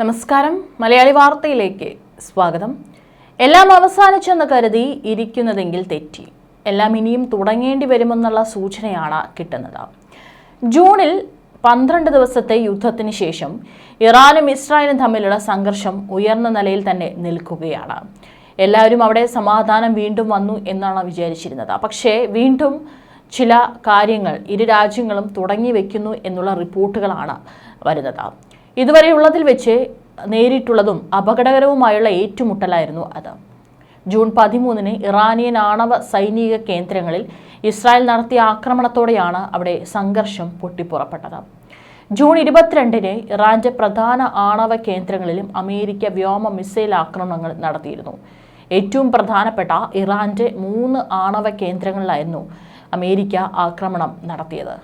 നമസ്കാരം. മലയാളി വാർത്തയിലേക്ക് സ്വാഗതം. എല്ലാം അവസാനിച്ചെന്ന് കരുതി ഇരിക്കുന്നതെങ്കിൽ തെറ്റി. എല്ലാം ഇനിയും തുടങ്ങേണ്ടി വരുമെന്നുള്ള സൂചനയാണ് കിട്ടുന്നത്. ജൂണിൽ പന്ത്രണ്ട് ദിവസത്തെ യുദ്ധത്തിന് ശേഷം ഇറാനും ഇസ്രായേലും തമ്മിലുള്ള സംഘർഷം ഉയർന്ന നിലയിൽ തന്നെ നിൽക്കുകയാണ്. എല്ലാവരും അവിടെ സമാധാനം വീണ്ടും വന്നു എന്നാണ് വിചാരിച്ചിരുന്നത്. പക്ഷേ വീണ്ടും ചില കാര്യങ്ങൾ ഇരു രാജ്യങ്ങളും തുടങ്ങി വയ്ക്കുന്നു എന്നുള്ള റിപ്പോർട്ടുകളാണ് വരുന്നത്. ഇതുവരെയുള്ളതിൽ വെച്ച് നേരിട്ടുള്ളതും അപകടകരവുമായുള്ള ഏറ്റുമുട്ടലായിരുന്നു അത്. ജൂൺ പതിമൂന്നിന് ഇറാനിയൻ ആണവ സൈനിക കേന്ദ്രങ്ങളിൽ ഇസ്രായേൽ നടത്തിയ ആക്രമണത്തോടെയാണ് അവിടെ സംഘർഷം പൊട്ടിപ്പുറപ്പെട്ടത്. ജൂൺ ഇരുപത്തിരണ്ടിന് ഇറാന്റെ പ്രധാന ആണവ കേന്ദ്രങ്ങളിലും അമേരിക്ക വ്യോമ മിസൈൽ ആക്രമണങ്ങൾ നടത്തിയിരുന്നു. ഏറ്റവും പ്രധാനപ്പെട്ട ഇറാന്റെ മൂന്ന് ആണവ കേന്ദ്രങ്ങളിലായിരുന്നു അമേരിക്ക ആക്രമണം നടത്തിയത്.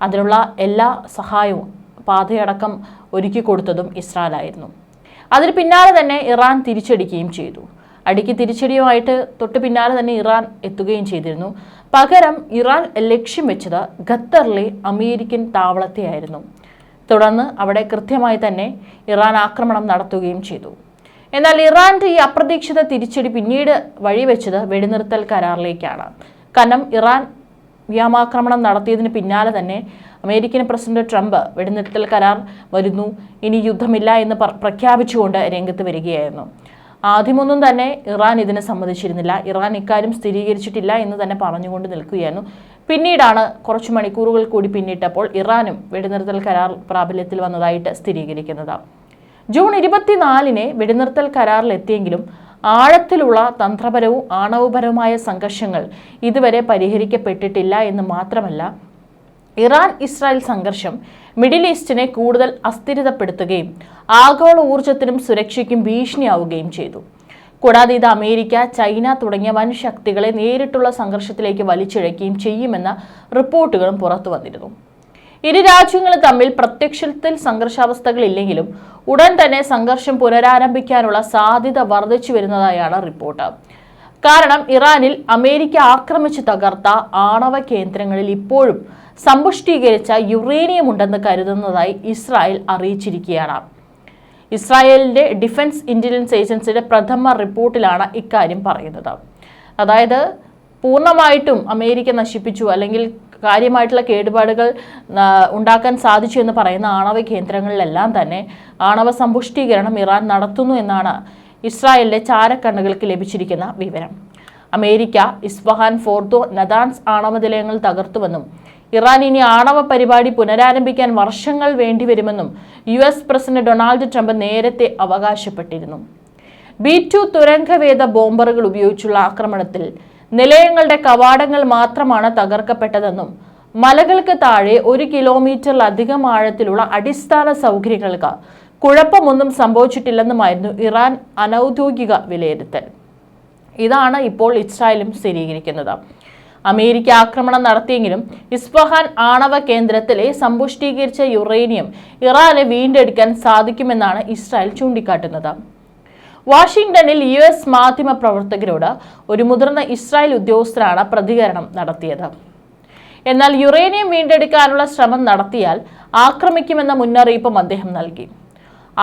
അതിനുള്ള എല്ലാ സഹായവും പാതയടക്കം ഒരുക്കി കൊടുത്തതും ഇസ്രായേലായിരുന്നു. അതിന് പിന്നാലെ തന്നെ ഇറാൻ തിരിച്ചടിക്കുകയും ചെയ്തു. അടിക്ക് തിരിച്ചടിയുമായിട്ട് തൊട്ട് പിന്നാലെ തന്നെ ഇറാൻ എത്തുകയും ചെയ്തിരുന്നു. പകരം ഇറാൻ ലക്ഷ്യം വെച്ചത് ഖത്തറിലെ അമേരിക്കൻ താവളത്തെയായിരുന്നു. തുടർന്ന് അവിടെ കൃത്യമായി തന്നെ ഇറാൻ ആക്രമണം നടത്തുകയും ചെയ്തു. എന്നാൽ ഇറാന്റെ ഈ അപ്രതീക്ഷിത തിരിച്ചടി പിന്നീട് വഴിവെച്ചത് വെടിനിർത്തൽ കരാറിലേക്കാണ്. കാരണം ഇറാൻ വ്യോമാക്രമണം നടത്തിയതിന് പിന്നാലെ തന്നെ അമേരിക്കൻ പ്രസിഡന്റ് ട്രംപ് വെടിനിർത്തൽ കരാർ വരുന്നു. ഇനി യുദ്ധമില്ല എന്ന് പ്രഖ്യാപിച്ചുകൊണ്ട് രംഗത്ത് വരികയായിരുന്നു. ആദ്യമൊന്നും തന്നെ ഇറാൻ ഇതിനെ സമ്മതിച്ചിരുന്നില്ല. ഇറാൻ ഇക്കാര്യം സ്ഥിരീകരിച്ചിട്ടില്ല എന്ന് തന്നെ പറഞ്ഞുകൊണ്ട് നിൽക്കുകയായിരുന്നു. പിന്നീടാണ് കുറച്ച് മണിക്കൂറുകൾ കൂടി പിന്നിട്ടപ്പോൾ ഇറാനും വെടിനിർത്തൽ കരാർ പ്രാബല്യത്തിൽ വന്നതായിട്ട് സ്ഥിരീകരിക്കുന്നത്. ജൂൺ ഇരുപത്തിനാലിന് വെടിനിർത്തൽ കരാറിലെത്തിയെങ്കിലും ആഴത്തിലുള്ള തന്ത്രപരവും ആണവപരവുമായ സംഘർഷങ്ങൾ ഇതുവരെ പരിഹരിക്കപ്പെട്ടിട്ടില്ല എന്ന് മാത്രമല്ല ഇറാൻ ഇസ്രായേൽ സംഘർഷം മിഡിൽ ഈസ്റ്റിനെ കൂടുതൽ അസ്ഥിരതപ്പെടുത്തുകയും ആഗോള ഊർജത്തിനും സുരക്ഷയ്ക്കും ഭീഷണിയാവുകയും ചെയ്തു. കൂടാതെ ഇത് അമേരിക്ക ചൈന തുടങ്ങിയ വൻ ശക്തികളെ നേരിട്ടുള്ള സംഘർഷത്തിലേക്ക് വലിച്ചിഴക്കുകയും ചെയ്യുമെന്ന റിപ്പോർട്ടുകളും പുറത്തു വന്നിരുന്നു. ഇരു രാജ്യങ്ങളും തമ്മിൽ പ്രത്യക്ഷത്തിൽ സംഘർഷാവസ്ഥകളില്ലെങ്കിലും ഉടൻ തന്നെ സംഘർഷം പുനരാരംഭിക്കാനുള്ള സാധ്യത വർദ്ധിച്ചു വരുന്നതായാണ് റിപ്പോർട്ട്. കാരണം ഇറാനിൽ അമേരിക്ക ആക്രമിച്ച് തകർത്ത ആണവ കേന്ദ്രങ്ങളിൽ ഇപ്പോഴും സമ്പുഷ്ടീകരിച്ച യുറേനിയം ഉണ്ടെന്ന് കരുതുന്നതായി ഇസ്രായേൽ അറിയിച്ചിരിക്കുകയാണ്. ഇസ്രായേലിന്റെ ഡിഫൻസ് ഇന്റലിജൻസ് ഏജൻസിയുടെ പ്രഥമ റിപ്പോർട്ടിലാണ് ഇക്കാര്യം പറയുന്നത്. അതായത് പൂർണമായിട്ടും അമേരിക്ക നശിപ്പിച്ചു അല്ലെങ്കിൽ കാര്യമായിട്ടുള്ള കേടുപാടുകൾ ഉണ്ടാക്കാൻ സാധിച്ചു എന്ന് പറയുന്ന ആണവ കേന്ദ്രങ്ങളിലെല്ലാം തന്നെ ആണവ സമ്പുഷ്ടീകരണം ഇറാൻ നടത്തുന്നു എന്നാണ് ഇസ്രായേലിന്റെ ചാരക്കണ്ണുകൾക്ക് ലഭിച്ചിരിക്കുന്ന വിവരം. അമേരിക്ക ഇസ്ഫഹാൻ ഫോർദോ നദാൻസ് ആണവ നിലയങ്ങൾ തകർത്തുവെന്നും ഇറാൻ ഇനി ആണവ പരിപാടി പുനരാരംഭിക്കാൻ വർഷങ്ങൾ വേണ്ടിവരുമെന്നും U S president Donald Trump നേരത്തെ അവകാശപ്പെട്ടിരുന്നു. ബി ടു തുരങ്കവേദ ബോംബറുകൾ ഉപയോഗിച്ചുള്ള ആക്രമണത്തിൽ നിലയങ്ങളുടെ കവാടങ്ങൾ മാത്രമാണ് തകർക്കപ്പെട്ടതെന്നും മലകൾക്ക് താഴെ ഒരു കിലോമീറ്ററിലധികം ആഴത്തിലുള്ള അടിസ്ഥാന സൗകര്യങ്ങൾക്ക് കുഴപ്പമൊന്നും സംഭവിച്ചിട്ടില്ലെന്നുമായിരുന്നു ഇറാൻ അനൗദ്യോഗിക വിലയിരുത്തൽ. ഇതാണ് ഇപ്പോൾ ഇസ്രായേലും സ്ഥിരീകരിക്കുന്നത്. അമേരിക്ക ആക്രമണം നടത്തിയെങ്കിലും ഇസ്ഫഹാൻ ആണവ കേന്ദ്രത്തിലെ സമ്പുഷ്ടീകരിച്ച യുറേനിയം ഇറാനെ വീണ്ടെടുക്കാൻ സാധിക്കുമെന്നാണ് ഇസ്രായേൽ ചൂണ്ടിക്കാട്ടുന്നത്. വാഷിംഗ്ടണിൽ യു എസ് മാധ്യമ പ്രവർത്തകരോട് ഒരു മുതിർന്ന ഇസ്രായേൽ ഉദ്യോഗസ്ഥരാണ് പ്രതികരണം നടത്തിയത്. എന്നാൽ യുറേനിയം വീണ്ടെടുക്കാനുള്ള ശ്രമം നടത്തിയാൽ ആക്രമിക്കുമെന്ന മുന്നറിയിപ്പും അദ്ദേഹം നൽകി.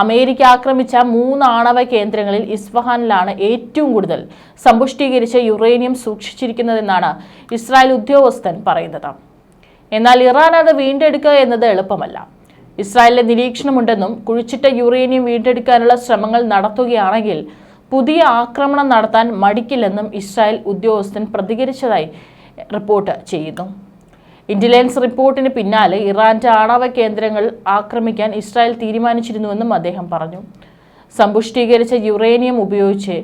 അമേരിക്ക ആക്രമിച്ച മൂന്ന് ആണവ കേന്ദ്രങ്ങളിൽ ഇസ്ഫഹാനിലാണ് ഏറ്റവും കൂടുതൽ സമ്പുഷ്ടീകരിച്ച യുറേനിയം സൂക്ഷിച്ചിരിക്കുന്നതെന്നാണ് ഇസ്രായേൽ ഉദ്യോഗസ്ഥൻ പറയുന്നത്. എന്നാൽ ഇറാൻ അത് വീണ്ടെടുക്കുക എന്നത് എളുപ്പമല്ല. ഇസ്രായേലിലെ നിരീക്ഷണമുണ്ടെന്നും കുഴിച്ചിട്ട യുറേനിയം വീണ്ടെടുക്കാനുള്ള ശ്രമങ്ങൾ നടത്തുകയാണെങ്കിൽ പുതിയ ആക്രമണം നടത്താൻ മടിക്കില്ലെന്നും ഇസ്രായേൽ ഉദ്യോഗസ്ഥൻ പ്രതികരിച്ചതായി റിപ്പോർട്ട് ചെയ്യുന്നു. ഇന്റലിജൻസ് റിപ്പോർട്ടിന് പിന്നാലെ ഇറാന്റെ ആണവ കേന്ദ്രങ്ങൾ ആക്രമിക്കാൻ ഇസ്രായേൽ തീരുമാനിച്ചിരുന്നുവെന്നും അദ്ദേഹം പറഞ്ഞു. സമ്പുഷ്ടീകരിച്ച യുറേനിയം ഉപയോഗിച്ച്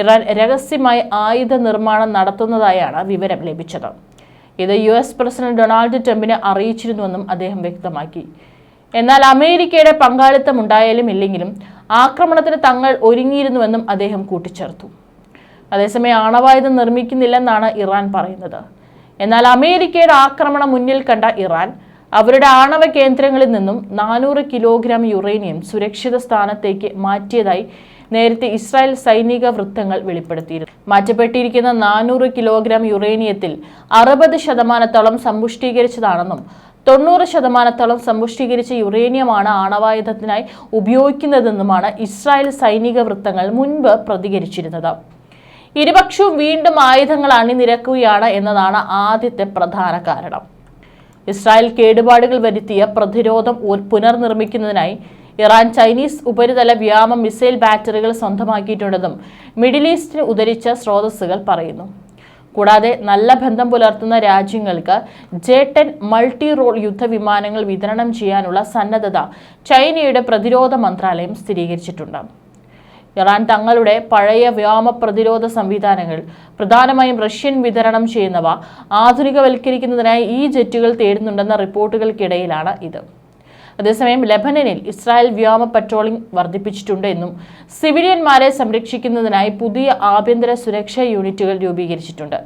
ഇറാൻ രഹസ്യമായി ആയുധ നിർമ്മാണം നടത്തുന്നതായാണ് വിവരം ലഭിച്ചത്. ഇത് യു എസ് പ്രസിഡന്റ് ഡൊണാൾഡ് ട്രംപിനെ അറിയിച്ചിരുന്നുവെന്നും അദ്ദേഹം വ്യക്തമാക്കി. എന്നാൽ അമേരിക്കയുടെ പങ്കാളിത്തം ഉണ്ടായാലും ഇല്ലെങ്കിലും ആക്രമണത്തിന് തങ്ങൾ ഒരുങ്ങിയിരുന്നുവെന്നും അദ്ദേഹം കൂട്ടിച്ചേർത്തു. അതേസമയം ആണവായുധം നിർമ്മിക്കുന്നില്ലെന്നാണ് ഇറാൻ പറയുന്നത്. എന്നാൽ അമേരിക്കയുടെ ആക്രമണം മുന്നിൽ കണ്ട ഇറാൻ അവരുടെ ആണവ കേന്ദ്രങ്ങളിൽ നിന്നും നാനൂറ് കിലോഗ്രാം യുറേനിയം സുരക്ഷിത സ്ഥാനത്തേക്ക് മാറ്റിയതായി നേരത്തെ ഇസ്രായേൽ സൈനിക വൃത്തങ്ങൾ വെളിപ്പെടുത്തിയിരുന്നു. മാറ്റപ്പെട്ടിരിക്കുന്ന നാനൂറ് കിലോഗ്രാം യുറേനിയത്തിൽ അറുപത് ശതമാനത്തോളം സമ്പുഷ്ടീകരിച്ചതാണെന്നും തൊണ്ണൂറ് ശതമാനത്തോളം സമ്പുഷ്ടീകരിച്ച യുറേനിയമാണ് ആണവായുധത്തിനായി ഉപയോഗിക്കുന്നതെന്നുമാണ് ഇസ്രായേൽ സൈനിക വൃത്തങ്ങൾ മുൻപ് പ്രതികരിച്ചിരുന്നത്. ഇരുപക്ഷവും വീണ്ടും ആയുധങ്ങൾ അണിനിരക്കുകയാണ് എന്നതാണ് ആദ്യത്തെ പ്രധാന കാരണം. ഇസ്രായേൽ കേടുപാടുകൾ വരുത്തിയ പ്രതിരോധം പുനർനിർമ്മിക്കുന്നതിനായി ഇറാൻ ചൈനീസ് ഉപരിതല വ്യാമ മിസൈൽ ബാറ്ററികൾ സ്വന്തമാക്കിയിട്ടുണ്ടെന്നും മിഡിൽ ഈസ്റ്റിന് ഉദരിച്ച സ്രോതസ്സുകൾ പറയുന്നു. കൂടാതെ നല്ല ബന്ധം പുലർത്തുന്ന രാജ്യങ്ങൾക്ക് ജെ ടെൻ മൾട്ടി റോൾ യുദ്ധവിമാനങ്ങൾ വിതരണം ചെയ്യാനുള്ള സന്നദ്ധത ചൈനയുടെ പ്രതിരോധ മന്ത്രാലയം സ്ഥിരീകരിച്ചിട്ടുണ്ട്. ഇറാൻ തങ്ങളുടെ പഴയ വ്യോമ പ്രതിരോധ സംവിധാനങ്ങൾ പ്രധാനമായും റഷ്യൻ വിതരണം ചെയ്യുന്നവ ആധുനികവൽക്കരിക്കുന്നതിനായി ഈ ജെറ്റുകൾ തേടുന്നുണ്ടെന്ന റിപ്പോർട്ടുകൾക്കിടയിലാണ് ഇത്. അതേസമയം ലെബനനിൽ ഇസ്രായേൽ വ്യോമ പട്രോളിംഗ് വർദ്ധിപ്പിച്ചിട്ടുണ്ട് എന്നും സിവിലിയന്മാരെ സംരക്ഷിക്കുന്നതിനായി പുതിയ ആഭ്യന്തര സുരക്ഷാ യൂണിറ്റുകൾ രൂപീകരിച്ചിട്ടുണ്ട്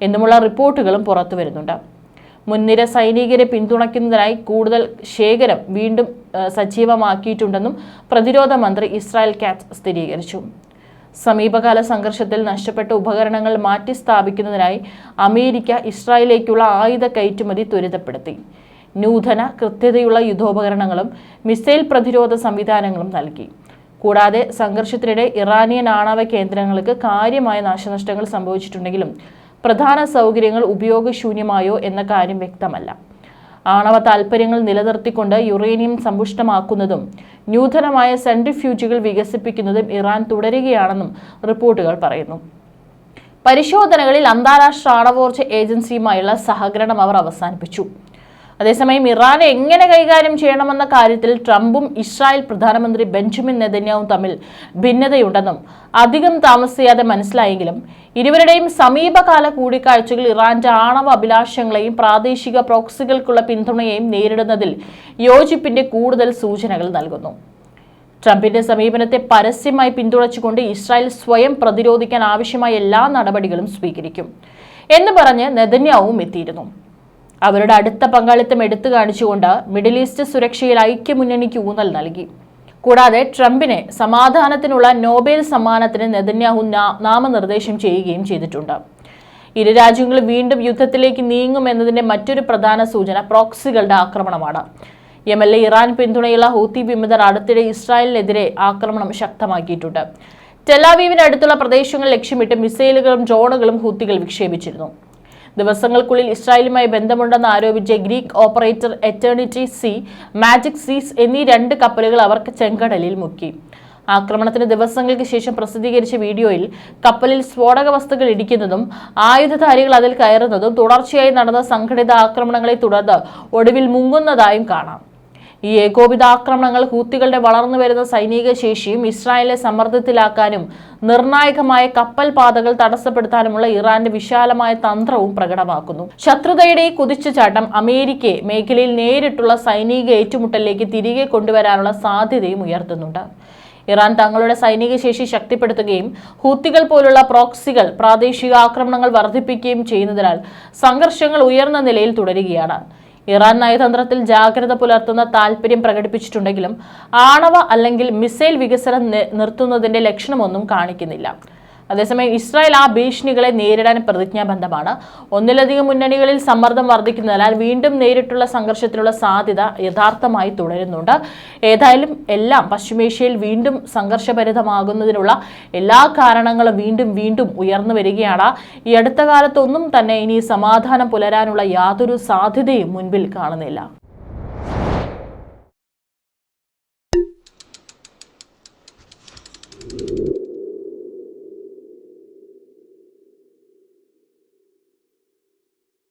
എന്നുമുള്ള റിപ്പോർട്ടുകളും പുറത്തു വരുന്നുണ്ട് മുൻനിര സൈനികരെ പിന്തുണയ്ക്കുന്നതിനായി കൂടുതൽ ശേഖരം വീണ്ടും സജീവമാക്കിയിട്ടുണ്ടെന്നും പ്രതിരോധ മന്ത്രി ഇസ്രായേൽ കാറ്റ് സ്ഥിരീകരിച്ചു. സമീപകാല സംഘർഷത്തിൽ നഷ്ടപ്പെട്ട ഉപകരണങ്ങൾ മാറ്റി സ്ഥാപിക്കുന്നതിനായി അമേരിക്ക ഇസ്രായേലിലേക്കുള്ള ആയുധ കയറ്റുമതി ത്വരിതപ്പെടുത്തി. നൂതന കൃത്യതയുള്ള യുദ്ധോപകരണങ്ങളും മിസൈൽ പ്രതിരോധ സംവിധാനങ്ങളും നൽകി. കൂടാതെ സംഘർഷത്തിനിടെ ഇറാനിയൻ ആണവ കേന്ദ്രങ്ങൾക്ക് കാര്യമായ നാശനഷ്ടങ്ങൾ സംഭവിച്ചിട്ടുണ്ടെങ്കിലും പ്രധാന സൗകര്യങ്ങൾ ഉപയോഗശൂന്യമായോ എന്ന കാര്യം വ്യക്തമല്ല. ആണവ താൽപ്പര്യങ്ങൾ നിലനിർത്തിക്കൊണ്ട് യുറേനിയം സമ്പുഷ്ടമാക്കുന്നതും നൂതനമായ സെൻട്രിഫ്യൂജുകൾ വികസിപ്പിക്കുന്നതും ഇറാൻ തുടരുകയാണെന്നും റിപ്പോർട്ടുകൾ പറയുന്നു. പരിശോധനകളിൽ അന്താരാഷ്ട്ര ആണവോർജ ഏജൻസിയുമായുള്ള സഹകരണം അവർ അവസാനിപ്പിച്ചു. അതേസമയം ഇറാനെ എങ്ങനെ കൈകാര്യം ചെയ്യണമെന്ന കാര്യത്തിൽ ട്രംപും ഇസ്രായേൽ പ്രധാനമന്ത്രി ബെഞ്ചമിൻ നെതന്യാവും തമ്മിൽ ഭിന്നതയുണ്ടെന്നും അധികം താമസിയാതെ മനസ്സിലായെങ്കിലും ഇരുവരുടെയും സമീപകാല കൂടിക്കാഴ്ചകൾ ഇറാന്റെ ആണവ അഭിലാഷങ്ങളെയും പ്രാദേശിക പ്രോക്സികൾക്കുള്ള പിന്തുണയെയും നേരിടുന്നതിൽ യോജിപ്പിന്റെ കൂടുതൽ സൂചനകൾ നൽകുന്നു. ട്രംപിന്റെ സമീപനത്തെ പരസ്യമായി പിന്തുണച്ചുകൊണ്ട് ഇസ്രായേൽ സ്വയം പ്രതിരോധിക്കാൻ ആവശ്യമായ എല്ലാ നടപടികളും സ്വീകരിക്കും എന്ന് പറഞ്ഞ് നെതന്യാവും എത്തിയിരുന്നു. അവരുടെ അടുത്ത പങ്കാളിത്തം എടുത്തു കാണിച്ചുകൊണ്ട് മിഡിൽ ഈസ്റ്റ് സുരക്ഷയിൽ ഐക്യമുന്നണിക്ക് ഊന്നൽ നൽകി. കൂടാതെ ട്രംപിനെ സമാധാനത്തിനുള്ള നോബേൽ സമ്മാനത്തിന് നെതന്യാഹു നാമനിർദ്ദേശം ചെയ്യുകയും ചെയ്തിട്ടുണ്ട്. ഇരു രാജ്യങ്ങളും വീണ്ടും യുദ്ധത്തിലേക്ക് നീങ്ങുമെന്നതിന്റെ മറ്റൊരു പ്രധാന സൂചന പ്രോക്സികളുടെ ആക്രമണമാണ്. യമനിലെ ഇറാൻ പിന്തുണയുള്ള ഹൂത്തി വിമതർ അടുത്തിടെ ഇസ്രായേലിനെതിരെ ആക്രമണം ശക്തമാക്കിയിട്ടുണ്ട്. ടെലാവീവിന് അടുത്തുള്ള പ്രദേശങ്ങൾ ലക്ഷ്യമിട്ട് മിസൈലുകളും ഡ്രോണുകളും ഹൂത്തികൾ വിക്ഷേപിച്ചിരുന്നു. ദിവസങ്ങൾക്കുള്ളിൽ ഇസ്രായേലുമായി ബന്ധമുണ്ടെന്ന് ആരോപിച്ച് Greek operator Eternity C Magic Seas എന്നീ രണ്ട് കപ്പലുകൾ അവർക്ക് ചെങ്കടലിൽ മുക്കി. ആക്രമണത്തിന് ദിവസങ്ങൾക്ക് ശേഷം പ്രസിദ്ധീകരിച്ച വീഡിയോയിൽ കപ്പലിൽ സ്ഫോടക വസ്തുക്കൾ ഇടിക്കുന്നതും ആയുധധാരികൾ അതിൽ കയറുന്നതും തുടർച്ചയായി നടന്ന സംഘടിത ആക്രമണങ്ങളെ തുടർന്ന് ഒടുവിൽ മുങ്ങുന്നതായും കാണാം. ഈ ഏകോപിതാക്രമണങ്ങൾ ഹൂത്തികളുടെ വളർന്നു വരുന്ന സൈനിക ശേഷിയും ഇസ്രായേലിനെ സമ്മർദ്ദത്തിലാക്കാനും നിർണായകമായ കപ്പൽ പാതകൾ തടസ്സപ്പെടുത്താനുമുള്ള ഇറാന്റെ വിശാലമായ തന്ത്രവും പ്രകടമാക്കുന്നു. ശത്രുതയുടെ ഈ കുതിച്ചുചാട്ടം അമേരിക്കയെ മേഖലയിൽ നേരിട്ടുള്ള സൈനിക ഏറ്റുമുട്ടലിലേക്ക് തിരികെ കൊണ്ടുവരാനുള്ള സാധ്യതയും ഉയർത്തുന്നുണ്ട്. ഇറാൻ തങ്ങളുടെ സൈനിക ശേഷി ശക്തിപ്പെടുത്തുകയും ഹൂത്തികൾ പോലുള്ള പ്രോക്സികൾ പ്രാദേശിക ആക്രമണങ്ങൾ വർദ്ധിപ്പിക്കുകയും ചെയ്യുന്നതിനാൽ സംഘർഷങ്ങൾ ഉയർന്ന നിലയിൽ തുടരുകയാണ്. ഇറാൻ നയതന്ത്രത്തിൽ ജാഗ്രത പുലർത്തുന്ന താൽപര്യം പ്രകടിപ്പിച്ചിട്ടുണ്ടെങ്കിലും ആണവ അല്ലെങ്കിൽ മിസൈൽ വികസനം നിർത്തുന്നതിന്റെ ലക്ഷണമൊന്നും കാണിക്കുന്നില്ല. അതേസമയം ഇസ്രായേൽ ആ ഭീഷണികളെ നേരിടാൻ പ്രതിജ്ഞാബദ്ധമാണ്. ഒന്നിലധികം മുന്നണികളിൽ സമ്മർദ്ദം വർദ്ധിക്കുന്നതിനാൽ വീണ്ടും നേരിട്ടുള്ള സംഘർഷത്തിനുള്ള സാധ്യത യഥാർത്ഥമായി തുടരുന്നുണ്ട്. ഏതായാലും എല്ലാം പശ്ചിമേഷ്യയിൽ വീണ്ടും സംഘർഷഭരിതമാകുന്നതിനുള്ള എല്ലാ കാരണങ്ങളും വീണ്ടും വീണ്ടും ഉയർന്നു വരികയാണ്. ഈ അടുത്ത കാലത്തൊന്നും തന്നെ ഇനി സമാധാനം പുലരാനുള്ള യാതൊരു സാധ്യതയും മുൻപിൽ കാണുന്നില്ല.